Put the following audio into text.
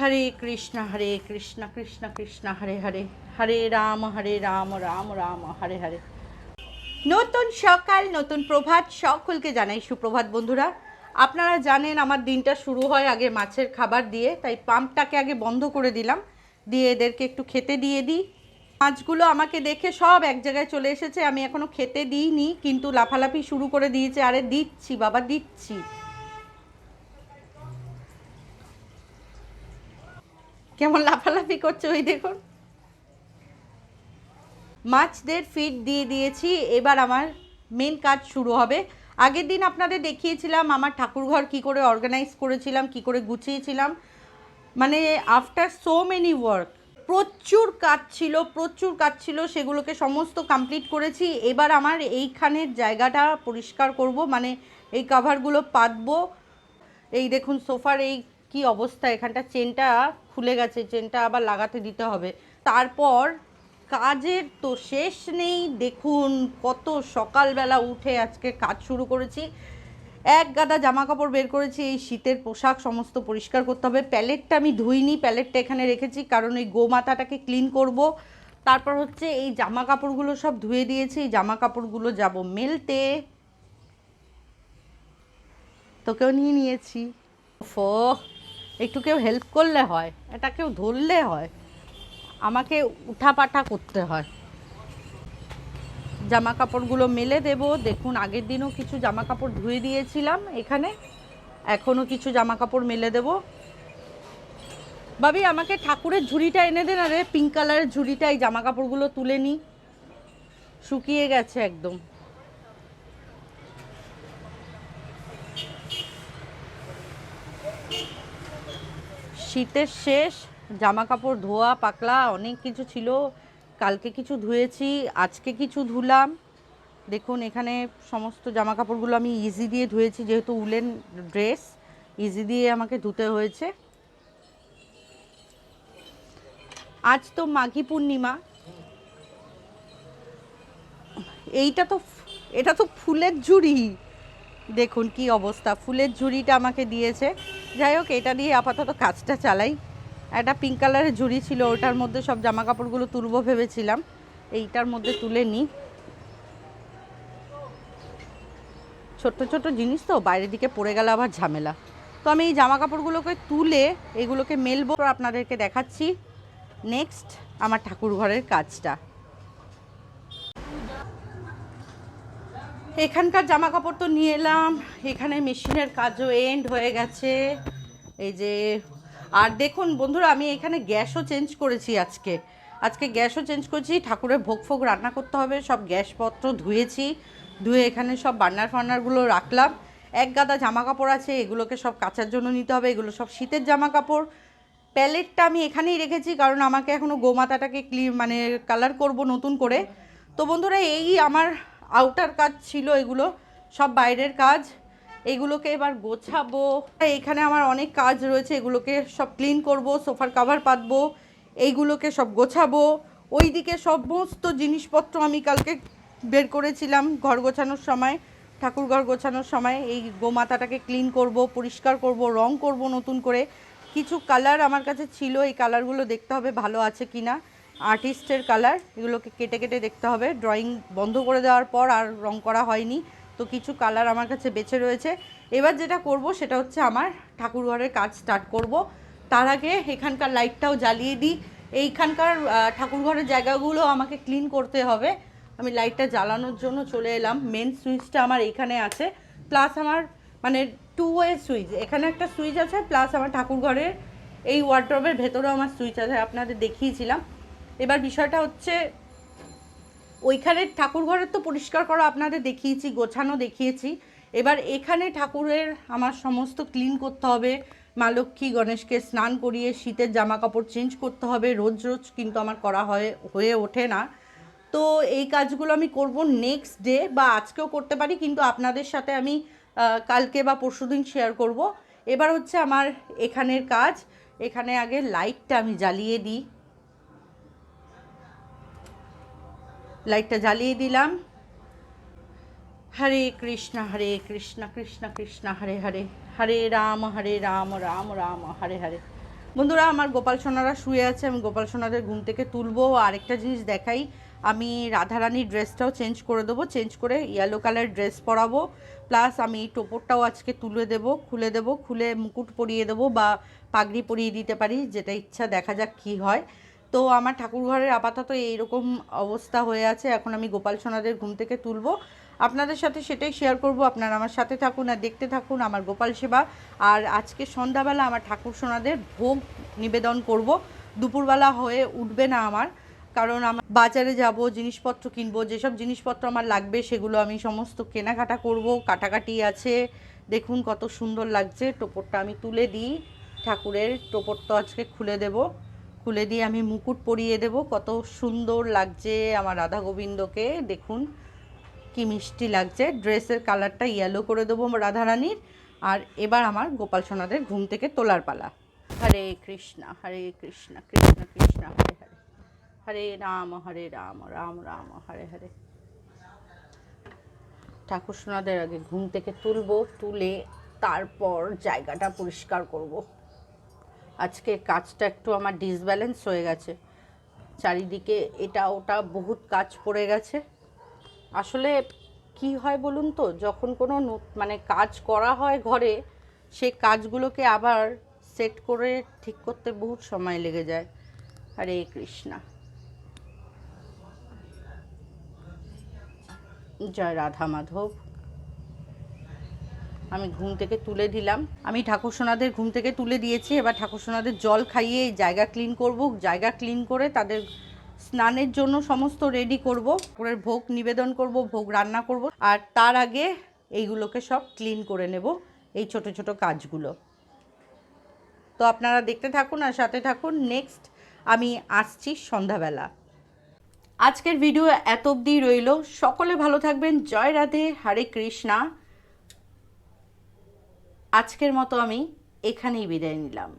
হরে কৃষ্ণ হরে কৃষ্ণ কৃষ্ণ কৃষ্ণ, হরে হরে। হরে রাম হরে রাম রাম রাম, হরে হরে। নতুন সকাল, নতুন প্রভাত সকলকে জানাই সুপ্রভাত বন্ধুরা। আপনারা জানেন আমার দিনটা শুরু হয় আগে মাছের খাবার দিয়ে, তাই পাম্পটাকে আগে বন্ধ করে দিলাম। দিয়ে এদেরকে একটু খেতে দিয়ে দিই। মাছগুলো আমাকে দেখে সব এক জায়গায় চলে এসেছে, আমি এখনও খেতে দিইনি, কিন্তু লাফালাফি শুরু করে দিয়েছে। আরে দিচ্ছি, বাবা, দিচ্ছি। কেমন লাফালাফি করছে ওই দেখুন। মাছদের ফিড দিয়ে দিয়েছি, এবার আমার মেন কাজ শুরু হবে। আগের দিন আপনাদের দেখিয়েছিলাম আমার ঠাকুরঘর কি করে অর্গানাইজ করেছিলাম, কি করে গুছিয়েছিলাম। মানে আফটার সো মেনি ওয়ার্ক প্রচুর কাজ ছিল, প্রচুর কাজ ছিল, সেগুলোকে সমস্ত কমপ্লিট করেছি। এবার আমার এইখানের জায়গাটা পরিষ্কার করব মানে এই কাভারগুলো পাতবো। এই দেখুন সোফার এই কি অবস্থা, এখানটা চেনটা খুলে গেছে, চেনটা আবার লাগাতে দিতে হবে। তারপর কাজের তো শেষ নেই, দেখুন কত সকালবেলা উঠে আজকে কাজ শুরু করেছি। এক গাদা জামা কাপড় বের করেছি, এই শীতের পোশাক সমস্ত পরিষ্কার করতে হবে। প্যালেটটা আমি ধুইনি, প্যালেটটা এখানে রেখেছি, কারণ এই গোমাতাটাকে ক্লিন করব। তারপর হচ্ছে এই জামা কাপড়গুলো সব ধুয়ে দিয়েছি, এই জামা কাপড়গুলো যাব মেলতে। তোকেও নিয়ে নিয়েছি। ফো একটু কেউ হেল্প করলে হয়, এটা কেউ ধরলে হয়, আমাকে উঠাপাঠা করতে হয়। জামা কাপড়গুলো মেলে দেব, দেখুন আগের দিনও কিছু জামা কাপড় ধুয়ে দিয়েছিলাম এখানে, এখনও কিছু জামা কাপড় মেলে দেব। বাবি আমাকে ঠাকুরের ঝুড়িটা এনে দেন আরে পিঙ্ক কালারের ঝুড়িটা, এই জামা কাপড়গুলো তুলে নিই শুকিয়ে গেছে একদম। শীতের শেষ জামা কাপড় ধোয়া, পাকলা, অনেক কিছু ছিল। কালকে কিছু ধুয়েছি, আজকে কিছু ধুলাম। দেখুন, এখানে সমস্ত জামা কাপড়গুলো আমি ইজি দিয়ে ধুয়েছি, যেহেতু উলেন ড্রেস ইজি দিয়ে আমাকে ধুতে হয়েছে। আজ তো মাঘী পূর্ণিমা। এইটা তো এটা তো ফুলের ঝুড়ি। দেখুন কি অবস্থা, ফুলের ঝুড়িটা আমাকে দিয়েছে। যাই হোক, এটা দিয়ে আপাতত কাজটা চালাই। একটা পিঙ্ক কালারের ঝুড়ি ছিল, ওটার মধ্যে সব জামা কাপড়গুলো তুলবো ভেবেছিলাম। এইটার মধ্যে তুলে নিই ছোট্ট ছোট্ট জিনিস তো, বাইরের দিকে পড়ে গেলে আবার ঝামেলা। তো আমি এই জামা কাপড়গুলোকে তুলে এগুলোকে মেলবো, আপনাদেরকে দেখাচ্ছি। নেক্সট আমার ঠাকুর ঘরের কাজটা। এখানকার জামা কাপড় তো নিয়ে এলাম। এখানে মেশিনের কাজও এন্ড হয়ে গেছে। এই যে, আর দেখুন বন্ধুরা, আমি এখানে গ্যাসও চেঞ্জ করেছি আজকে। আজকে গ্যাসও চেঞ্জ করেছি, ঠাকুরের ভোগ ফোগ রান্না করতে হবে, সব গ্যাসপত্র ধুয়েছি। ধুয়ে এখানে সব বার্নার ফার্নারগুলো রাখলাম। এক গাদা জামা কাপড় আছে, এগুলোকে সব কাচার জন্য নিতে হবে, এগুলো সব শীতের জামা কাপড় প্যালেটটা আমি এখানেই রেখেছি, কারণ আমাকে এখনও গোমাতাটাকে ক্লি মানে কালার করব নতুন করে। তো বন্ধুরা, এই আমার আউটার কাজ ছিল এগুলো, সব বাইরের কাজ। এগুলোকে এবার গোছাবো। এখানে আমার অনেক কাজ রয়েছে, এগুলোকে সব ক্লিন করব, সোফার কাভার পাতবো, এইগুলোকে সব গোছাবো। ওইদিকে সমস্ত জিনিসপত্র আমি কালকে বের করেছিলাম ঘর গোছানোর সময়, ঠাকুর ঘর গোছানোর সময়। এই গোমাতাটাকে ক্লিন করব, পরিষ্কার করব, রং করব নতুন করে। কিছু কালার আমার কাছে ছিল, এই কালারগুলো দেখতে হবে ভালো আছে কি না আর্টিস্টের কালার এগুলোকে কেটে কেটে দেখতে হবে। ড্রয়িং বন্ধ করে দেওয়ার পর আর রং করা হয়নি তো কিছু কালার আমার কাছে বেঁচে রয়েছে। এবার যেটা করব সেটা হচ্ছে আমার ঠাকুর ঘরের কাজ স্টার্ট করব। তার আগে এখানকার লাইটটাও জ্বালিয়ে দিই। এইখানকার আহ, ঠাকুর ঘরের জায়গাগুলো আমাকে ক্লিন করতে হবে। আমি লাইটটা জ্বালানোর জন্য চলে এলাম। মেন সুইচটা আমার এইখানে আছে। প্লাস আমার মানে টু ওয়ে সুইচ এখানে একটা সুইচ আছে প্লাস আমার ঠাকুর ঘরের এই ওয়ার্ড্রবের ভেতরেও আমার সুইচ আছে। আপনাদের দেখিয়েছিলাম। এবার বিষয়টা হচ্ছে, ওইখানে ঠাকুর ঘরের তো পরিষ্কার করা আপনাদের দেখিয়েছি, গোছানো দেখিয়েছি। এবার এখানে ঠাকুরের আমার সমস্ত ক্লিন করতে হবে। মা লক্ষ্মী গণেশকে স্নান করিয়ে শীতের জামা কাপড় চেঞ্জ করতে হবে। রোজ রোজ কিন্তু আমার করা হয়, হয়ে ওঠে না। তো এই কাজগুলো আমি করব নেক্সট ডে বা আজকেও করতে পারি, কিন্তু আপনাদের সাথে আমি কালকে বা পরশুদিন শেয়ার করব। এবার হচ্ছে আমার এখানের কাজ। এখানে আগে লাইটটা আমি জ্বালিয়ে দিই। লাইটটা জ্বালিয়ে দিলাম। হরে কৃষ্ণ হরে কৃষ্ণ কৃষ্ণ কৃষ্ণ, হরে হরে। হরে রাম হরে রাম রাম রাম, হরে হরে। বন্ধুরা, আমার গোপাল সোনারা শুয়ে আছে, আমি গোপাল সোনাদের ঘুম থেকে তুলবো। আরেকটা জিনিস দেখাই, আমি রাধারানীর ড্রেসটাও চেঞ্জ করে দেবো, চেঞ্জ করে ইয়েলো কালার ড্রেস পরাবো। প্লাস আমি টোপরটাও আজকে তুলে দেব, খুলে দেব, খুলে মুকুট পরিয়ে দেবো বা পাগড়ি পরিয়ে দিতে পারি, যেটা ইচ্ছা দেখা যাক কী হয়। তো আমার ঠাকুরঘরের আপাতত এইরকম অবস্থা হয়ে আছে। এখন আমি গোপাল সোনাদের ঘুম থেকে তুলবো। আপনাদের সাথে সেটাই শেয়ার করব। আপনারা আমার সাথে থাকুন আর দেখতে থাকুন আমার গোপাল সেবা। আর আজকে সন্ধ্যাবেলা আমার ঠাকুর সোনাদের ভোগ নিবেদন করব। দুপুরবেলা হয়ে উঠবে না আমার। কারণ আমার বাজারে যাব, জিনিসপত্র কিনবো, যেসব জিনিসপত্র আমার লাগবে সেগুলো আমি সমস্ত কেনাকাটা করব। কাটাকাটি আছে। দেখুন কত সুন্দর লাগছে। টোপরটা আমি তুলে দিই। ঠাকুরের টোপর তো আজকে খুলে দেব। খুলে দিয়ে আমি মুকুট পরিয়ে দেব। কত সুন্দর লাগছে আমার রাধা গোবিন্দকে দেখুন, কি মিষ্টি লাগছে। ড্রেসের কালারটা ইয়েলো করে দেবো রাধারানীর। আর এবার আমার গোপাল সোনাদের ঘুম থেকে তোলার পালা। হরে কৃষ্ণ হরে কৃষ্ণ কৃষ্ণ কৃষ্ণ, হরে হরে। হরে রাম হরে রাম রাম রাম, হরে হরে। ঠাকুর সোনাদের আগে ঘুম থেকে তুলবো, তুলে তারপর জায়গাটা পরিষ্কার করব। আজকে কাজটা একটু আমার ডিসব্যালেন্স হয়ে গেছে। চারিদিকে এটা ওটা বহুত কাজ পড়ে গেছে। আসলে কি হয় বলুন তো, যখন কোনো মানে কাজ করা হয় ঘরে সেই কাজগুলোকে আবার সেট করে ঠিক করতে বহুত সময় লেগে যায়। হরে কৃষ্ণা। জয় রাধা মাধব। আমি ঘুম থেকে তুলে দিলাম। আমি ঠাকুর সোনাদের ঘুম থেকে তুলে দিয়েছি। এবার ঠাকুর সোনাদের জল খাইয়ে জায়গা ক্লিন করব। জায়গা ক্লিন করে তাদের স্নানের জন্য সমস্ত রেডি করব। ঠাকুরের ভোগ নিবেদন করব, ভোগ রান্না করব। আর তার আগে এইগুলোকে সব ক্লিন করে নেব, এই ছোট ছোট কাজগুলো। তো আপনারা দেখতে থাকুন আর সাথে থাকুন। নেক্সট আমি আসছি সন্ধ্যাবেলা। আজকের ভিডিও এত অবধি রইল। সকলে ভালো থাকবেন। জয় রাধে, হরে কৃষ্ণা। আজকের মতো আমি এখানেই বিদায় নিলাম।